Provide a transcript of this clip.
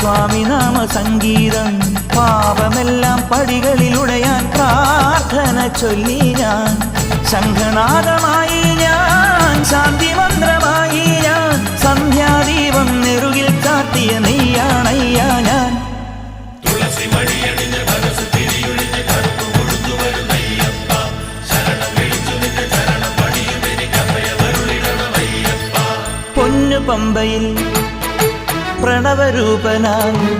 സ്വാമിനാമ സംഗീതം പാപമെല്ലാം പടികളിൽ ഉടയാൻ പ്രാർത്ഥന ചൊല്ലി ഞാൻ. ശംഖനാഥമായി ഞാൻ ശാന്തി മന്ത്രമായി ഞാൻ. സന്ധ്യാദീപം നെറുകിൽ കാത്തിയ നെയ്യാണയ്യ ഞാൻ. തുളസി കറുപ്പ് വിളിച്ചു നിന്റെ ചരണം എനിക്കഭയമരുളിടണമയ്യപ്പ പൊന്നു പമ്പയിൽ പ്രണവരൂപനായി